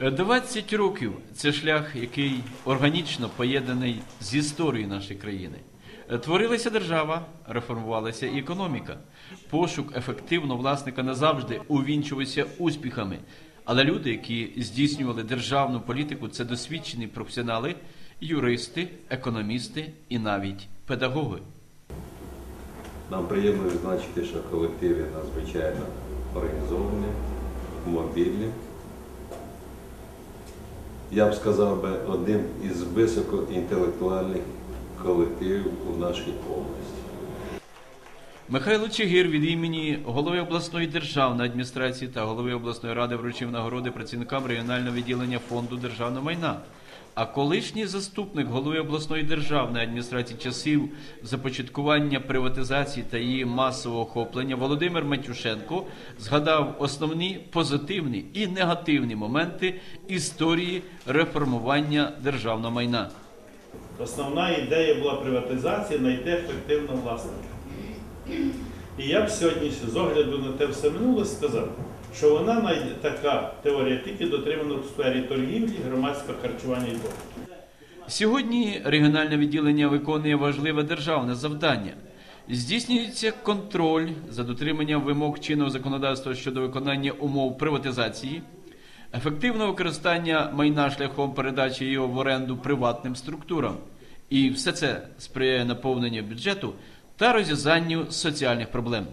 20 років це шлях, який органічно поєднаний з історією нашої країни. Е, Творилася держава, реформувалася і економіка. Пошук ефективного власника не завжди увінчувався успіхами. Але люди, які здійснювали державну політику, це досвідчені професіонали, юристи, економісти і навіть педагоги. Нам приємно відзначити, що колективи надзвичайно організовані, мобільні. Я б сказав би одним із високоінтелектуальних колективів у нашій області. Михайло Чигир від імені голови обласної державної адміністрації та голови обласної ради вручив нагороди працівникам регіонального відділення фонду державного майна. А колишній заступник голови обласної державної адміністрації часів започаткування приватизації та її масового охоплення Володимир Матюшенко згадав основні позитивні і негативні моменти історії реформування державного майна. Основна ідея була приватизація, знайти ефективного власника. І я б сьогодні, з огляду на те все минуле, сказав, що вона така теорія тільки дотримана в сфері торгівлі, громадського харчування і того. Сьогодні регіональне відділення виконує важливе державне завдання. Здійснюється контроль за дотриманням вимог чинного законодавства щодо виконання умов приватизації, ефективне використання майна шляхом передачі його в оренду приватним структурам. І все це сприяє наповненню бюджету та розв'язанню соціальних проблем.